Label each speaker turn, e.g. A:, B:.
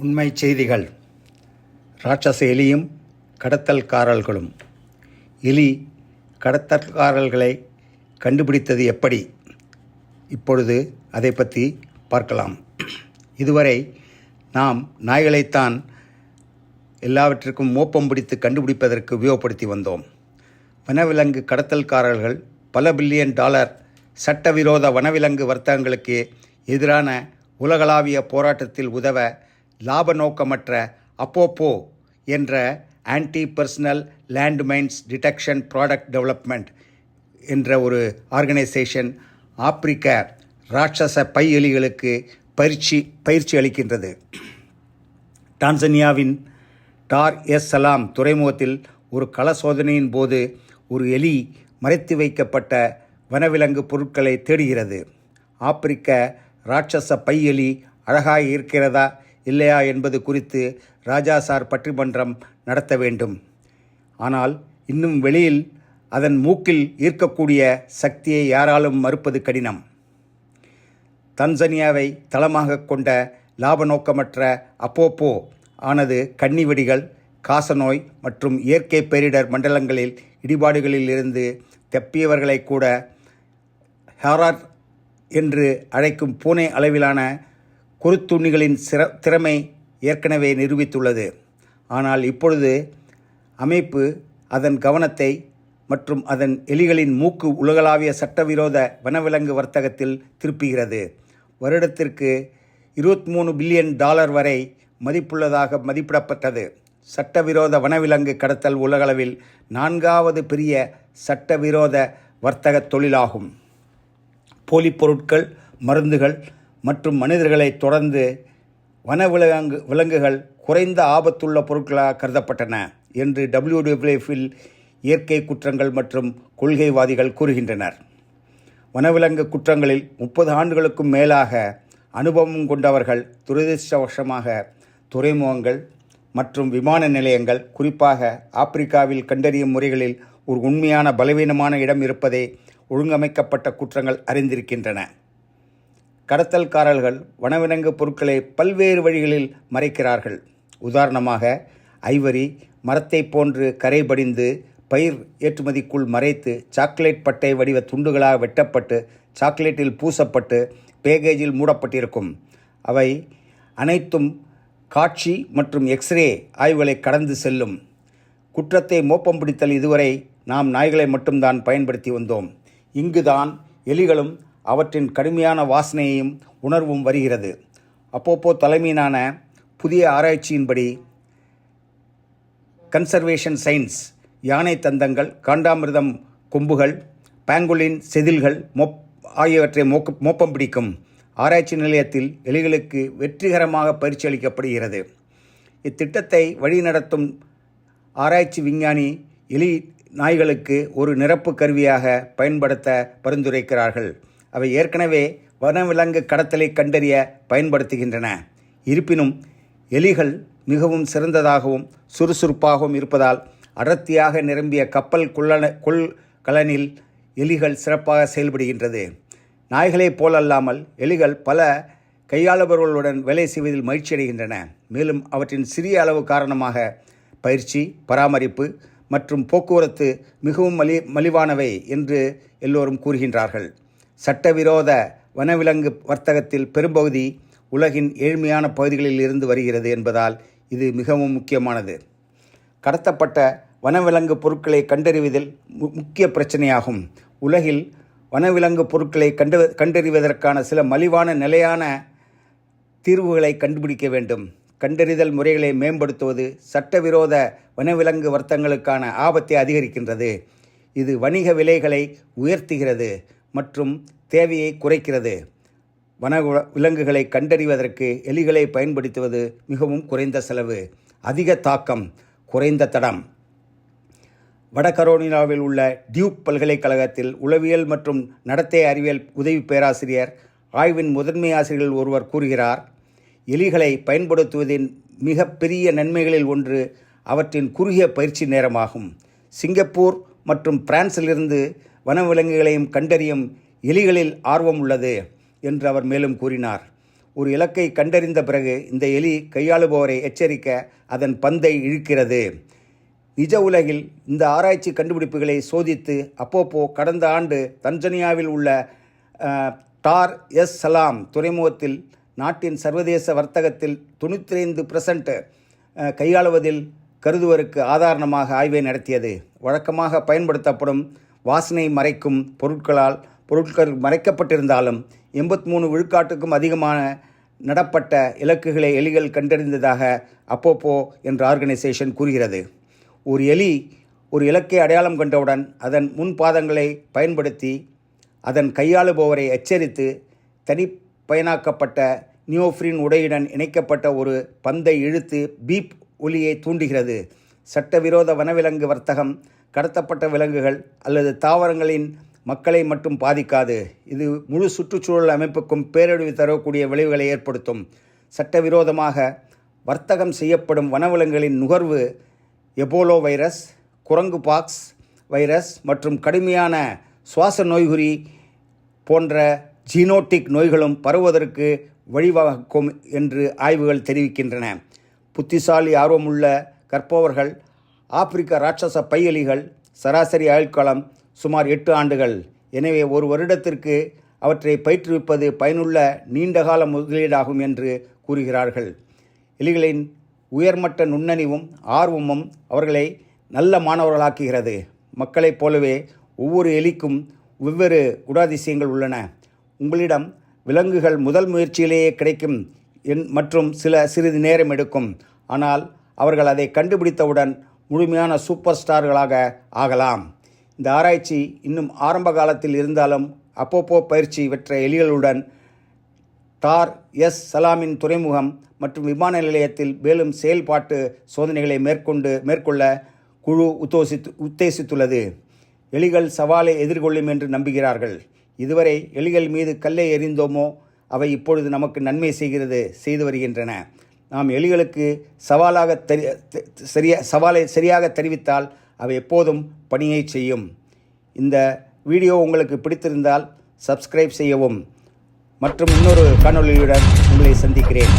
A: உண்மை செய்திகள். ராட்சச எலியும் கடத்தல்காரர்களும். எலி கடத்தல்காரர்களை கண்டுபிடித்தது எப்படி? இப்பொழுது அதை பற்றி பார்க்கலாம். இதுவரை நாம் நாய்களைத்தான் எல்லாவற்றிற்கும் மோப்பம் பிடித்து கண்டுபிடிப்பதற்கு உபயோகப்படுத்தி வந்தோம். வனவிலங்கு கடத்தல்காரர்கள் பல பில்லியன் டாலர் சட்டவிரோத வனவிலங்கு வர்த்தகங்களுக்கு எதிரான உலகளாவிய போராட்டத்தில் உதவ லாப நோக்கமற்ற அப்போப்போ என்ற anti personnel landmines detection product development என்ற ஒரு ஆர்கனைசேஷன் ஆப்பிரிக்க ராட்சச பை எலிகளுக்கு பயிற்சி பயிற்சி அளிக்கின்றது. டான்சனியாவின் டார் எஸ் சலாம் துறைமுகத்தில் ஒரு கள சோதனையின் போது ஒரு எலி மறைத்து வைக்கப்பட்ட வனவிலங்கு பொருட்களை தேடுகிறது. ஆப்பிரிக்க ராட்சச பை எலி இருக்கிறதா இல்லையா என்பது குறித்து ராஜாசார் பட்டிமன்றம் நடத்த வேண்டும். ஆனால் இன்னும் வெளியில் அதன் மூக்கில் ஈர்க்கக்கூடிய சக்தியை யாராலும் மறுப்பது கடினம். தன்சனியாவை தளமாக கொண்ட லாப நோக்கமற்ற அப்போப்போ ஆனது கன்னி வெடிகள் காசநோய் மற்றும் இயற்கை பேரிடர் மண்டலங்களில் இடிபாடுகளில் இருந்து தப்பியவர்களை கூட ஹாரார் என்று அழைக்கும் பூனை அளவிலான குறுத்துண்ணிகளின் சிற திறமை ஏற்கனவே நிரூபித்துள்ளது. ஆனால் இப்பொழுது அமைப்பு அதன் கவனத்தை மற்றும் அதன் எலிகளின் மூக்கு உலகளாவிய சட்டவிரோத வனவிலங்கு வர்த்தகத்தில் திருப்புகிறது. வருடத்திற்கு இருபத்தி மூணு பில்லியன் டாலர் வரை மதிப்புள்ளதாக மதிப்பிடப்பட்டது. சட்டவிரோத வனவிலங்கு கடத்தல் உலகளவில் நான்காவது பெரிய சட்டவிரோத வர்த்தக தொழிலாகும். போலி பொருட்கள் மருந்துகள் மற்றும் மனிதர்களை தொடர்ந்து வனவிலங்கு விலங்குகள் குறைந்த ஆபத்துள்ள பொருட்களாக கருதப்பட்டன என்று டபிள்யூடபிள்யூஎஃபில் இயற்கை குற்றங்கள் மற்றும் கொள்கைவாதிகள் கூறுகின்றனர். வனவிலங்கு குற்றங்களில் முப்பது ஆண்டுகளுக்கும் மேலாக அனுபவம் கொண்டவர்கள் துரதிருஷ்டவசமாக துறைமுகங்கள் மற்றும் விமான நிலையங்கள் குறிப்பாக ஆப்பிரிக்காவில் கண்டறியும் முறைகளில் ஒரு உண்மையான பலவீனமான இடம் இருப்பதை ஒழுங்கமைக்கப்பட்ட குற்றங்கள் அறிந்திருக்கின்றன. கடத்தல்காரர்கள் வனவிலங்கு பொருட்களை பல்வேறு வழிகளில் மறைக்கிறார்கள். உதாரணமாக ஐவரி மரத்தை போன்று கரைபடிந்து பயிர் ஏற்றுமதிக்குள் மறைத்து சாக்லேட் பட்டை வடிவ துண்டுகளாக வெட்டப்பட்டு சாக்லேட்டில் பூசப்பட்டு பேக்கேஜில் மூடப்பட்டிருக்கும். அவை அனைத்தும் காட்சி மற்றும் எக்ஸ்ரே ஆய்வுகளை கடந்து செல்லும். குற்றத்தை மோப்பம் பிடித்தல் இதுவரை நாம் நாய்களை மட்டும்தான் பயன்படுத்தி வந்தோம். இங்குதான் எலிகளும் அவற்றின் கடுமையான வாசனையையும் உணர்வும் வருகிறது. அப்போப்போ தலைமையிலான புதிய ஆராய்ச்சியின்படி கன்சர்வேஷன் சயின்ஸ் யானை தந்தங்கள் காண்டாமிர்தம் கொம்புகள் பேங்குலின் செதில்கள் மொப் ஆகியவற்றை மோக்க மோப்பம் பிடிக்கும் ஆராய்ச்சி நிலையத்தில் எலிகளுக்கு வெற்றிகரமாக பயிற்சி அளிக்கப்படுகிறது. இத்திட்டத்தை வழிநடத்தும் ஆராய்ச்சி விஞ்ஞானி எலி நாய்களுக்கு ஒரு நிரப்பு கருவியாக பயன்படுத்த பரிந்துரைக்கிறார்கள். அவை ஏற்கனவே வனவிலங்கு கடத்தலை கண்டறிய பயன்படுத்துகின்றன. இருப்பினும் எலிகள் மிகவும் சிறந்ததாகவும் சுறுசுறுப்பாகவும் இருப்பதால் அடர்த்தியாக நிரம்பிய கப்பல் கொள்ளன கொள்கலனில் எலிகள் சிறப்பாக செயல்படுகின்றது. நாய்களைப் போலல்லாமல் எலிகள் பல கையாளுபவர்களுடன் வேலை செய்வதில் மகிழ்ச்சியடைகின்றன. மேலும் அவற்றின் சிறிய அளவு காரணமாக பயிற்சி பராமரிப்பு மற்றும் போக்குவரத்து மிகவும் மலி மலிவானவை என்று எல்லோரும் கூறுகின்றார்கள். சட்டவிரோத வனவிலங்கு வர்த்தகத்தில் பெரும்பகுதி உலகின் ஏழ்மையான பகுதிகளில் இருந்து வருகிறது என்பதால் இது மிகவும் முக்கியமானது. கடத்தப்பட்ட வனவிலங்கு பொருட்களை கண்டறிவதில் முக்கிய பிரச்சனையாகும். உலகில் வனவிலங்கு பொருட்களை கண்டு கண்டறிவதற்கான சில மலிவான நிலையான தீர்வுகளை கண்டுபிடிக்க வேண்டும். கண்டறிதல் முறைகளை மேம்படுத்துவது சட்டவிரோத வனவிலங்கு வர்த்தங்களுக்கான ஆபத்தை அதிகரிக்கின்றது. இது வணிக விலைகளை உயர்த்துகிறது. மற்றும் தேவையை குறைக்கிறது. வன விலங்குகளை கண்டறிவதற்கு எலிகளை பயன்படுத்துவது மிகவும் குறைந்த செலவு. அதிக தாக்கம் குறைந்த தடம். வடகரோலினாவில் உள்ள டியூக் பல்கலைக்கழகத்தில் உளவியல் மற்றும் நடத்தை அறிவியல் உதவி பேராசிரியர் ஆய்வின் முதன்மை ஆசிரியர்கள் ஒருவர் கூறுகிறார் எலிகளை பயன்படுத்துவதின் மிகப்பெரிய நன்மைகளில் ஒன்று அவற்றின் குறுகிய பயிற்சி நேரமாகும். சிங்கப்பூர் மற்றும் பிரான்சிலிருந்து வனவிலங்குகளையும் கண்டறியும் எலிகளில் ஆர்வம் உள்ளது என்று அவர் மேலும் கூறினார். ஒரு இலக்கை கண்டறிந்த பிறகு இந்த எலி கையாளுபவரை எச்சரிக்க அதன் பந்தை இழுக்கிறது. நிஜ உலகில் இந்த ஆராய்ச்சி கண்டுபிடிப்புகளை சோதித்து அப்போப்போ கடந்த ஆண்டு தன்சனியாவில் உள்ள டார் எஸ் சலாம் துறைமுகத்தில் நாட்டின் சர்வதேச வர்த்தகத்தில் தொண்ணூற்றி ஐந்து பர்சன்ட் கையாளுவதில் கருதுவருக்கு ஆதாரணமாக ஆய்வை நடத்தியது. வழக்கமாக பயன்படுத்தப்படும் வாசனை மறைக்கும் பொருட்களால் பொருட்கள் மறைக்கப்பட்டிருந்தாலும் எண்பத்தி மூணு விழுக்காட்டுக்கும் அதிகமான நடப்பட்ட இலக்குகளை எலிகள் கண்டறிந்ததாக அப்போப்போ என்ற ஆர்கனைசேஷன் கூறுகிறது. ஒரு எலி ஒரு இலக்கை அடையாளம் கண்டவுடன் அதன் முன் பாதங்களை பயன்படுத்தி அதன் கையாளுபவரை எச்சரித்து தனிப்பயனாக்கப்பட்ட நியோஃப்ரின் உடையுடன் இணைக்கப்பட்ட ஒரு பந்தை இழுத்து பீப் ஒலியை தூண்டுகிறது. சட்டவிரோத வனவிலங்கு வர்த்தகம் கடத்தப்பட்ட விலங்குகள் அல்லது தாவரங்களின் மக்களை மட்டும் பாதிக்காது. இது முழு சுற்றுச்சூழல் அமைப்புக்கும் பேரழிவு தரக்கூடிய விளைவுகளை ஏற்படுத்தும். சட்டவிரோதமாக வர்த்தகம் செய்யப்படும் வனவிலங்குகளின் நுகர்வு எபோலோ வைரஸ் குரங்கு பாக்ஸ் வைரஸ் மற்றும் கடுமையான சுவாச நோய்குறி போன்ற ஜீனோட்டிக் நோய்களும் பரவுவதற்கு வழிவகுக்கும் என்று ஆய்வுகள் தெரிவிக்கின்றன. புத்திசாலி ஆர்வமுள்ள கற்பவர்கள் ஆப்பிரிக்க ராட்சச பையலிகள் சராசரி ஆயுட்காலம் சுமார் எட்டு ஆண்டுகள். எனவே ஒரு வருடத்திற்கு அவற்றை பயிற்றுவிப்பது பயனுள்ள நீண்டகால முதலீடாகும் என்று கூறுகிறார்கள். எலிகளின் உயர்மட்ட நுண்ணறிவும் ஆர்வமும் அவர்களை நல்ல மாணவர்களாக்குகிறது. மக்களைப் போலவே ஒவ்வொரு எலிக்கும் வெவ்வேறு குடாதிசயங்கள் உள்ளன. உங்களிடம் விலங்குகள் முதல் முயற்சியிலேயே கிடைக்கும் என் மற்றும் சில சிறிது நேரம் எடுக்கும். ஆனால் அவர்கள் அதை கண்டுபிடித்தவுடன் முழுமையான சூப்பர் ஸ்டார்களாக ஆகலாம். இந்த ஆராய்ச்சி இன்னும் ஆரம்ப காலத்தில் இருந்தாலும் அப்போப்போ பயிற்சி பெற்ற எலிகளுடன் டார் எஸ் சலாமின் துறைமுகம் மற்றும் விமான நிலையத்தில் மேலும் செயல்பாட்டு சோதனைகளை மேற்கொண்டு மேற்கொள்ள குழு உத்தோசித்து உத்தேசித்துள்ளது. எலிகள் சவாலை எதிர்கொள்ளும் என்று நம்புகிறார்கள். இதுவரை எலிகள் மீது கல்லை எறிந்தோமோ அவை இப்பொழுது நமக்கு நன்மை செய்கிறது செய்து வருகின்றன. நாம் எலிகளுக்கு சவாலாக தெரி சரியா சவாலை சரியாக தெரிவித்தால் அவை எப்போதும் பணியை செய்யும். இந்த வீடியோ உங்களுக்கு பிடித்திருந்தால் சப்ஸ்கிரைப் செய்யவும். மற்றும் இன்னொரு காணொலியுடன் உங்களை சந்திக்கிறேன்.